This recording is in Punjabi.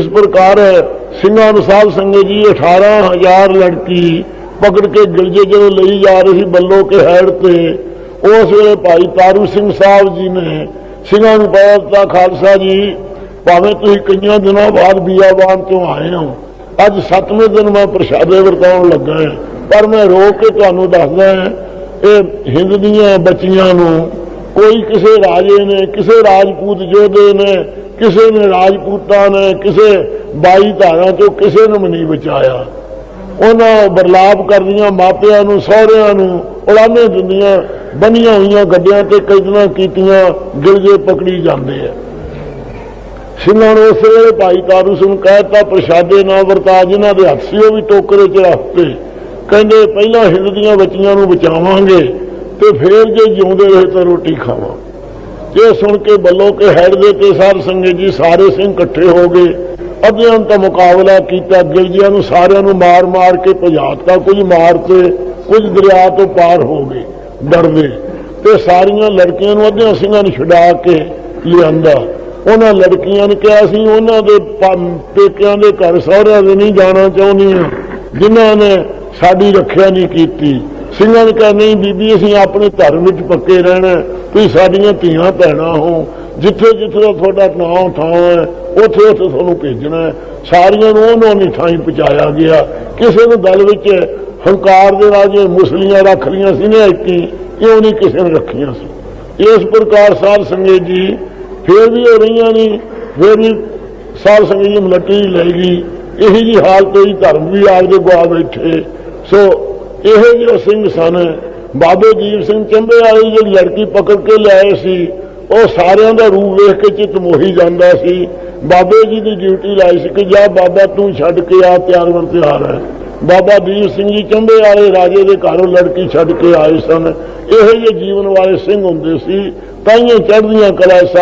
ਇਸ ਪ੍ਰਕਾਰ ਸਿੰਘਾਂ ਨੂੰ ਸੰਗਤ ਜੀ 18000 ਲੜਕੀ ਪਕੜ ਕੇ ਗਿਲਜੇ ਜਦੋਂ ਲਈ ਜਾ ਰਹੀ ਬੱਲੋ ਕੇ ਹੈਡ ਤੇ, ਉਸ ਵੇਲੇ ਭਾਈ ਤਾਰੂ ਸਿੰਘ ਸਾਹਿਬ ਜੀ ਨੇ ਸਿੰਘਾਂ ਨੂੰ ਪਤਾ ਖਾਲਸਾ ਜੀ, ਭਾਵੇਂ ਤੁਸੀਂ ਕਈਆਂ ਦਿਨਾਂ ਬਾਅਦ ਬੀਆਬਾਨ ਤੋਂ ਆਏ ਹੋ, ਅੱਜ ਸੱਤਵੇਂ ਦਿਨ ਮੈਂ ਪ੍ਰਸ਼ਾਦੇ ਵਰਤਾਉਣ ਲੱਗਾ ਹਾਂ, ਪਰ ਮੈਂ ਰੋਕ ਕੇ ਤੁਹਾਨੂੰ ਦੱਸਦਾ ਹਾਂ, ਇਹ ਹਿੰਦ ਦੀਆਂ ਬੱਚੀਆਂ ਨੂੰ ਕੋਈ ਕਿਸੇ ਰਾਜੇ ਨੇ, ਕਿਸੇ ਰਾਜਪੂਤ ਯੋਧੇ ਨੇ ਕਿਸੇ ਨੇ ਰਾਜਪੂਤਾਂ ਨੇ, ਕਿਸੇ 22 ਧਾਰਾਂ ਚੋਂ ਕਿਸੇ ਨੂੰ ਵੀ ਨਹੀਂ ਬਚਾਇਆ। ਉਹਨਾਂ ਬਰਲਾਪ ਕਰਦੀਆਂ ਮਾਪਿਆਂ ਨੂੰ, ਸਹੁਰਿਆਂ ਨੂੰ ਉਲਾਨੇ ਦਿੰਦੀਆਂ ਬੰਨੀਆਂ ਹੋਈਆਂ ਗੱਡਿਆਂ ਤੇ ਕੈਦਨਾ ਕੀਤੀਆਂ ਗਿਰਜੇ ਪਕੜੀ ਜਾਂਦੇ ਆ। ਸਿੰਘਾਂ ਨੂੰ ਉਸ ਵੇਲੇ ਭਾਈ ਤਾਰੂ ਸਿੰਘ ਕਹਿਤਾ, ਪ੍ਰਸ਼ਾਦੇ ਨਾ ਵਰਤਾ, ਜਿਨ੍ਹਾਂ ਦੇ ਹੱਥ ਸੀ, ਉਹ ਵੀ ਟੋਕਰੇ 'ਚ ਰੱਖਤੇ ਕਹਿੰਦੇ, ਪਹਿਲਾਂ ਹਿੰਦ ਦੀਆਂ ਬੱਚੀਆਂ ਨੂੰ ਬਚਾਵਾਂਗੇ ਤੇ ਫੇਰ ਜੇ ਜਿਉਂਦੇ ਰਹੇ ਤਾਂ ਰੋਟੀ ਖਾਵਾਂ। ਇਹ ਸੁਣ ਕੇ ਬੱਲੋ ਕੇ ਹੈਡ ਦੇ ਤੇ ਸਾਧ ਸੰਗਤ ਜੀ ਸਾਰੇ ਸਿੰਘ ਇਕੱਠੇ ਹੋ ਗਏ। ਅੱਧਿਆਂ ਦਾ ਮੁਕਾਬਲਾ ਕੀਤਾ ਗਿਲਜੀਆਂ ਨੂੰ ਸਾਰਿਆਂ ਨੂੰ ਮਾਰ-ਮਾਰ ਕੇ ਭਜਾਤਾ, ਕੁਝ ਮਾਰ ਤੇ ਕੁਝ ਦਰਿਆ ਤੋਂ ਪਾਰ ਹੋ ਗਏ, ਡਰਦੇ। ਤੇ ਸਾਰੀਆਂ ਲੜਕੀਆਂ ਨੂੰ ਅੱਧਿਆਂ ਸਿੰਘਾਂ ਨੂੰ ਛੁਡਾ ਕੇ ਲਿਆਂਦਾ। ਉਹਨਾਂ ਲੜਕੀਆਂ ਨੇ ਕਿਹਾ ਸੀ ਉਹਨਾਂ ਦੇ ਪੇਕਿਆਂ ਦੇ ਘਰ ਸਹੁਰਿਆਂ ਦੇ ਨਹੀਂ ਜਾਣਾ ਚਾਹੁੰਦੀਆਂ, ਜਿਨ੍ਹਾਂ ਨੇ ਸਾਡੀ ਰੱਖਿਆ ਨਹੀਂ ਕੀਤੀ। ਸਿੰਘਾਂ ਨੇ ਕਿਹਾ, ਨਹੀਂ ਬੀਬੀ, ਅਸੀਂ ਆਪਣੇ ਧਰਮ ਵਿੱਚ ਪੱਕੇ ਰਹਿਣਾ ਤੁਸੀਂ ਸਾਡੀਆਂ ਧੀਆਂ ਭੈਣਾਂ ਹੋ ਜਿੱਥੇ ਜਿੱਥੇ ਦਾ ਤੁਹਾਡਾ ਨਾਂ ਥਾਂ ਹੈ, ਉੱਥੇ ਉੱਥੇ ਤੁਹਾਨੂੰ ਭੇਜਣਾ ਹੈ। ਸਾਰੀਆਂ ਨੂੰ ਉਹਨਾਂ ਦੀ ਥਾਂ ਹੀ ਪਹੁੰਚਾਇਆ ਗਿਆ। ਕਿਸੇ ਨੂੰ ਦਲ ਵਿੱਚ ਹੰਕਾਰ ਦੇ ਰਾਜੇ ਮੁਸਲੀਆਂ ਰੱਖ ਲਈਆਂ ਸੀ ਨੇ ਇੱਕੀ ਕਿਉਂ ਨਹੀਂ ਕਿਸੇ ਨੇ ਰੱਖੀਆਂ ਸੀ? ਇਸ ਪ੍ਰਕਾਰ ਸਾਹਿਬ ਸੰਗਤ ਜੀ, ਫੇਰ ਵੀ ਹੋ ਰਹੀਆਂ ਨਹੀਂ, ਫੇਰ ਵੀ ਸਾਹਿਬ ਸੰਗਤ ਜੀ ਮਲਟੀ ਲੈ ਗਈ। ਇਹੀ ਜੀ ਹਾਲਤ ਹੋਈ, ਧਰਮ ਵੀ ਆਪਦੇ ਗਵਾ ਬੈਠੇ ਸੋ ਇਹੋ ਜਿਹੇ ਸਿੰਘ ਸਨ ਬਾਬੇ ਜੀਵ ਸਿੰਘ ਚੰਬੇ ਵਾਲੀ ਜਿਹੜੀ ਲੜਕੀ ਪਕੜ ਕੇ ਲਿਆਏ ਸੀ, ਉਹ ਸਾਰਿਆਂ ਦਾ ਰੂਪ ਵੇਖ ਕੇ ਚਿਤ ਮੋਹੀ ਜਾਂਦਾ ਸੀ। ਬਾਬੇ ਜੀ ਦੀ ਡਿਊਟੀ ਲਾਈ ਸੀ ਕਿ ਜਾ ਬਾਬਾ ਤੂੰ ਛੱਡ ਕੇ ਆ, ਤਿਆਰ ਵਰ ਤਿਆਰ ਹੈ ਬਾਬਾ ਦੀਪ ਸਿੰਘ ਜੀ ਚੰਬੇ ਵਾਲੇ ਰਾਜੇ ਦੇ ਘਰੋਂ ਲੜਕੀ ਛੱਡ ਕੇ ਆਏ ਸਨ। ਇਹੋ ਜਿਹੇ ਜੀਵਨ ਵਾਲੇ ਸਿੰਘ ਹੁੰਦੇ ਸੀ। ਤਾਂ ਤਾਈਆਂ ਚੜ੍ਹਦੀਆਂ ਕਲਾ ਸਾਹਿਬ